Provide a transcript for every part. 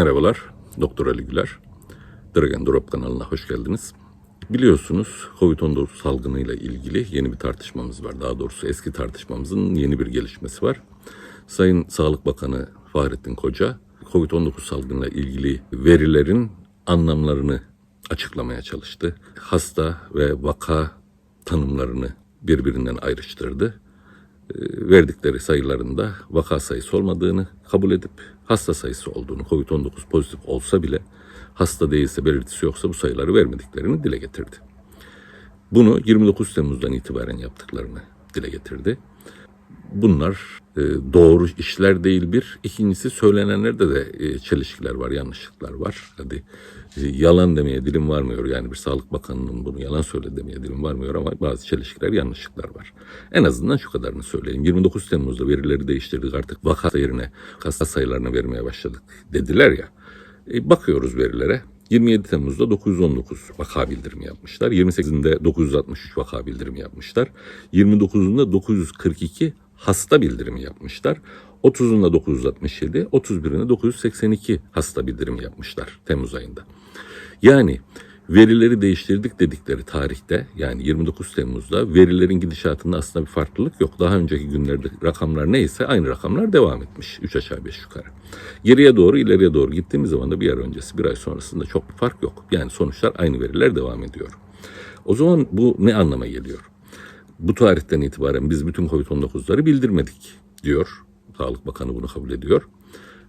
Merhabalar, Doktor Ali Güler. Dragon Drop kanalına hoş geldiniz. Biliyorsunuz COVID-19 salgınıyla ilgili yeni bir tartışmamız var. Daha doğrusu eski tartışmamızın yeni bir gelişmesi var. Sayın Sağlık Bakanı Fahrettin Koca, COVID-19 salgınıyla ilgili verilerin anlamlarını açıklamaya çalıştı. Hasta ve vaka tanımlarını birbirinden ayrıştırdı verdikleri sayılarında vaka sayısı olmadığını kabul edip hasta sayısı olduğunu, COVID-19 pozitif olsa bile hasta değilse belirtisi yoksa bu sayıları vermediklerini dile getirdi. Bunu 29 Temmuz'dan itibaren yaptıklarını dile getirdi. Bunlar e, doğru işler değil bir. İkincisi söylenenlerde de e, çelişkiler var, yanlışlıklar var. Hadi e, yalan demeye dilim varmıyor. Yani bir Sağlık Bakanı'nın bunu yalan söyledi demeye dilim varmıyor ama bazı çelişkiler, yanlışlıklar var. En azından şu kadarını söyleyeyim. 29 Temmuz'da verileri değiştirdik artık vaka yerine hasta sayılarını vermeye başladık dediler ya. E, bakıyoruz verilere. 27 Temmuz'da 919 vaka bildirimi yapmışlar. 28'inde 963 vaka bildirimi yapmışlar. 29'unda 942 hasta bildirimi yapmışlar. 30'unda 967, 31'inde 982 hasta bildirimi yapmışlar Temmuz ayında. Yani verileri değiştirdik dedikleri tarihte yani 29 Temmuz'da verilerin gidişatında aslında bir farklılık yok. Daha önceki günlerde rakamlar neyse aynı rakamlar devam etmiş. 3 aşağı 5 yukarı. Geriye doğru ileriye doğru gittiğimiz zaman da bir ay öncesi bir ay sonrasında çok bir fark yok. Yani sonuçlar aynı veriler devam ediyor. O zaman bu ne anlama geliyor? Bu tarihten itibaren biz bütün COVID-19'ları bildirmedik diyor. Sağlık Bakanı bunu kabul ediyor.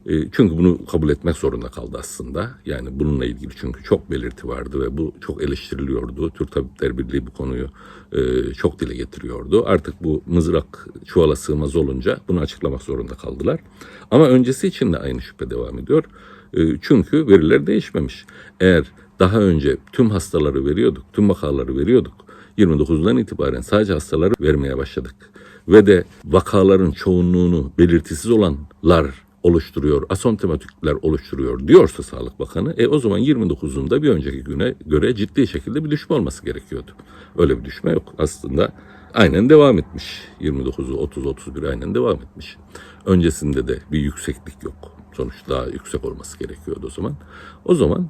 E, çünkü bunu kabul etmek zorunda kaldı aslında. Yani bununla ilgili çünkü çok belirti vardı ve bu çok eleştiriliyordu. Türk Tabipler Birliği bu konuyu e, çok dile getiriyordu. Artık bu mızrak çuvala sığmaz olunca bunu açıklamak zorunda kaldılar. Ama öncesi için de aynı şüphe devam ediyor. E, çünkü veriler değişmemiş. Eğer daha önce tüm hastaları veriyorduk, tüm vakaları veriyorduk. 29'dan itibaren sadece hastaları vermeye başladık. Ve de vakaların çoğunluğunu belirtisiz olanlar oluşturuyor, asomptomatikler oluşturuyor diyorsa Sağlık Bakanı, e o zaman 29'unda bir önceki güne göre ciddi şekilde bir düşme olması gerekiyordu. Öyle bir düşme yok. Aslında aynen devam etmiş. 29'u 30 31 aynen devam etmiş. Öncesinde de bir yükseklik yok. Sonuç daha yüksek olması gerekiyordu o zaman. O zaman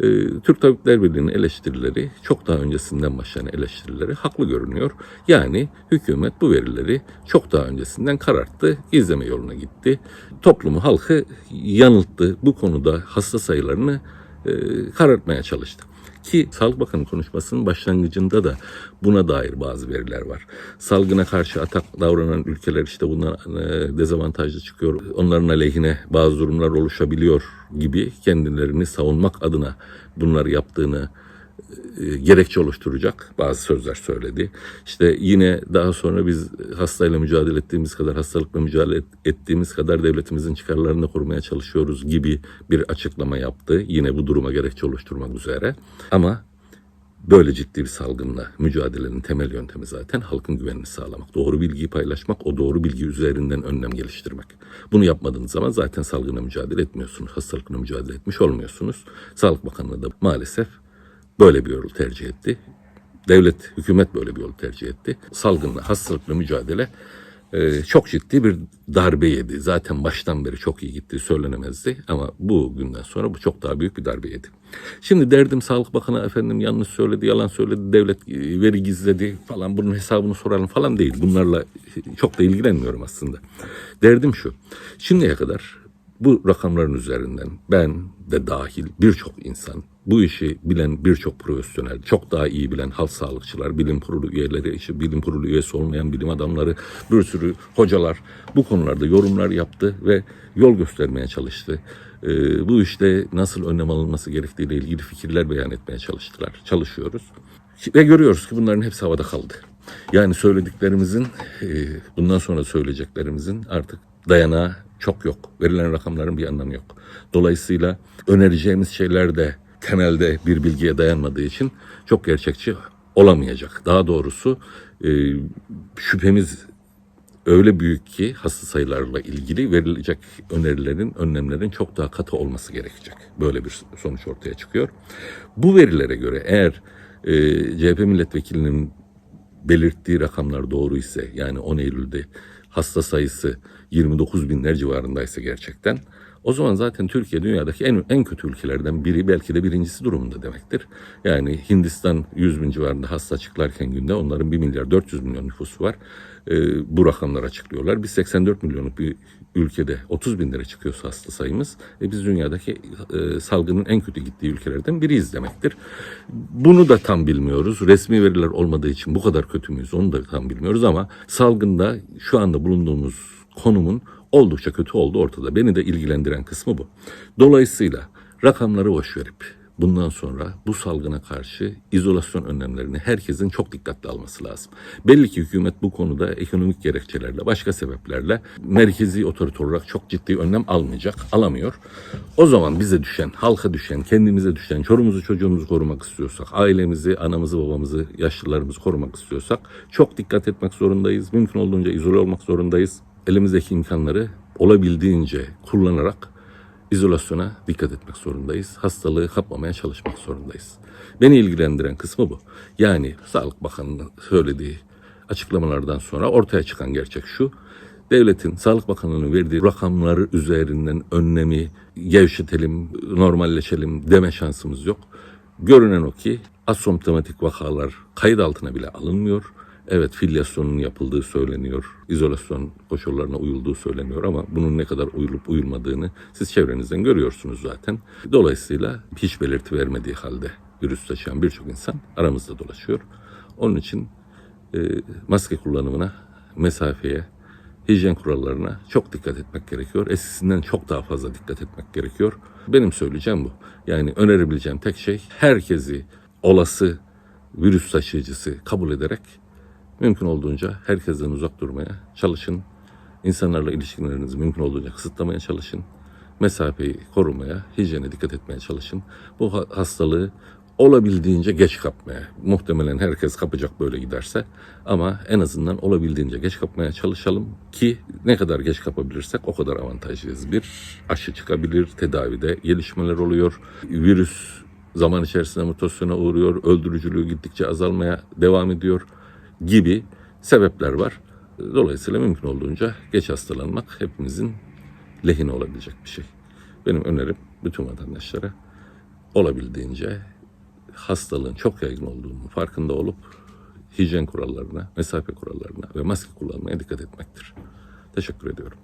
e, Türk Tabipler Birliği'nin eleştirileri çok daha öncesinden başlayan eleştirileri haklı görünüyor. Yani hükümet bu verileri çok daha öncesinden kararttı, izleme yoluna gitti. Toplumu, halkı yanılttı. Bu konuda hasta sayılarını e, karartmaya çalıştı. Ki Sağlık Bakanı konuşmasının başlangıcında da buna dair bazı veriler var. Salgına karşı atak davranan ülkeler işte bundan e, dezavantajlı çıkıyor. Onların aleyhine bazı durumlar oluşabiliyor gibi kendilerini savunmak adına bunları yaptığını gerekçe oluşturacak bazı sözler söyledi. İşte yine daha sonra biz hastayla mücadele ettiğimiz kadar, hastalıkla mücadele et- ettiğimiz kadar devletimizin çıkarlarını korumaya çalışıyoruz gibi bir açıklama yaptı. Yine bu duruma gerekçe oluşturmak üzere. Ama böyle ciddi bir salgınla mücadelenin temel yöntemi zaten halkın güvenini sağlamak. Doğru bilgiyi paylaşmak, o doğru bilgi üzerinden önlem geliştirmek. Bunu yapmadığınız zaman zaten salgına mücadele etmiyorsunuz. Hastalıkla mücadele etmiş olmuyorsunuz. Sağlık Bakanlığı da maalesef böyle bir yolu tercih etti. Devlet, hükümet böyle bir yolu tercih etti. Salgınla, hastalıkla mücadele e, çok ciddi bir darbe yedi. Zaten baştan beri çok iyi gittiği söylenemezdi ama bu günden sonra bu çok daha büyük bir darbe yedi. Şimdi derdim Sağlık Bakanı efendim yanlış söyledi, yalan söyledi, devlet e, veri gizledi falan bunun hesabını soralım falan değil. Bunlarla çok da ilgilenmiyorum aslında. Derdim şu, şimdiye kadar bu rakamların üzerinden ben de dahil birçok insan, bu işi bilen birçok profesyonel, çok daha iyi bilen halk sağlıkçılar, bilim kurulu üyeleri, işte bilim kurulu üyesi olmayan bilim adamları, bir sürü hocalar bu konularda yorumlar yaptı ve yol göstermeye çalıştı. Ee, bu işte nasıl önlem alınması gerektiğiyle ilgili fikirler beyan etmeye çalıştılar. Çalışıyoruz. Ve görüyoruz ki bunların hepsi havada kaldı. Yani söylediklerimizin, e, bundan sonra söyleyeceklerimizin artık dayanağı çok yok. Verilen rakamların bir anlamı yok. Dolayısıyla önereceğimiz şeyler de temelde bir bilgiye dayanmadığı için çok gerçekçi olamayacak. Daha doğrusu e, şüphemiz öyle büyük ki hasta sayılarla ilgili verilecek önerilerin, önlemlerin çok daha katı olması gerekecek. Böyle bir sonuç ortaya çıkıyor. Bu verilere göre eğer e, CHP milletvekilinin belirttiği rakamlar doğru ise yani 10 Eylül'de hasta sayısı 29 binler civarındaysa gerçekten O zaman zaten Türkiye dünyadaki en, en kötü ülkelerden biri belki de birincisi durumunda demektir. Yani Hindistan 100 bin civarında hasta açıklarken günde onların 1 milyar 400 milyon nüfusu var. Ee, bu rakamlar açıklıyorlar. Biz 84 milyonluk bir ülkede 30 bin lira çıkıyorsa hasta sayımız e, biz dünyadaki e, salgının en kötü gittiği ülkelerden biriyiz demektir. Bunu da tam bilmiyoruz. Resmi veriler olmadığı için bu kadar kötü müyüz onu da tam bilmiyoruz ama salgında şu anda bulunduğumuz konumun oldukça kötü olduğu ortada. Beni de ilgilendiren kısmı bu. Dolayısıyla rakamları boş verip bundan sonra bu salgına karşı izolasyon önlemlerini herkesin çok dikkatli alması lazım. Belli ki hükümet bu konuda ekonomik gerekçelerle, başka sebeplerle merkezi otorite olarak çok ciddi önlem almayacak, alamıyor. O zaman bize düşen, halka düşen, kendimize düşen, çorumuzu çocuğumuzu korumak istiyorsak, ailemizi, anamızı, babamızı, yaşlılarımızı korumak istiyorsak çok dikkat etmek zorundayız. Mümkün olduğunca izole olmak zorundayız. Elimizdeki imkanları olabildiğince kullanarak izolasyona dikkat etmek zorundayız. Hastalığı kapmamaya çalışmak zorundayız. Beni ilgilendiren kısmı bu. Yani Sağlık Bakanı'nın söylediği açıklamalardan sonra ortaya çıkan gerçek şu. Devletin, Sağlık Bakanlığı'nın verdiği rakamları üzerinden önlemi gevşetelim, normalleşelim deme şansımız yok. Görünen o ki asomptomatik vakalar kayıt altına bile alınmıyor. Evet filyasyonun yapıldığı söyleniyor. izolasyon koşullarına uyulduğu söyleniyor ama bunun ne kadar uyulup uyulmadığını siz çevrenizden görüyorsunuz zaten. Dolayısıyla hiç belirti vermediği halde virüs taşıyan birçok insan aramızda dolaşıyor. Onun için e, maske kullanımına, mesafeye, hijyen kurallarına çok dikkat etmek gerekiyor. Eskisinden çok daha fazla dikkat etmek gerekiyor. Benim söyleyeceğim bu. Yani önerebileceğim tek şey herkesi olası virüs taşıyıcısı kabul ederek mümkün olduğunca herkesten uzak durmaya çalışın. İnsanlarla ilişkilerinizi mümkün olduğunca kısıtlamaya çalışın. Mesafeyi korumaya, hijyene dikkat etmeye çalışın. Bu ha- hastalığı olabildiğince geç kapmaya. Muhtemelen herkes kapacak böyle giderse ama en azından olabildiğince geç kapmaya çalışalım ki ne kadar geç kapabilirsek o kadar avantajlıyız. Bir aşı çıkabilir, tedavide gelişmeler oluyor. Virüs zaman içerisinde mutasyona uğruyor, öldürücülüğü gittikçe azalmaya devam ediyor gibi sebepler var. Dolayısıyla mümkün olduğunca geç hastalanmak hepimizin lehine olabilecek bir şey. Benim önerim bütün vatandaşlara olabildiğince hastalığın çok yaygın olduğunu farkında olup hijyen kurallarına, mesafe kurallarına ve maske kullanmaya dikkat etmektir. Teşekkür ediyorum.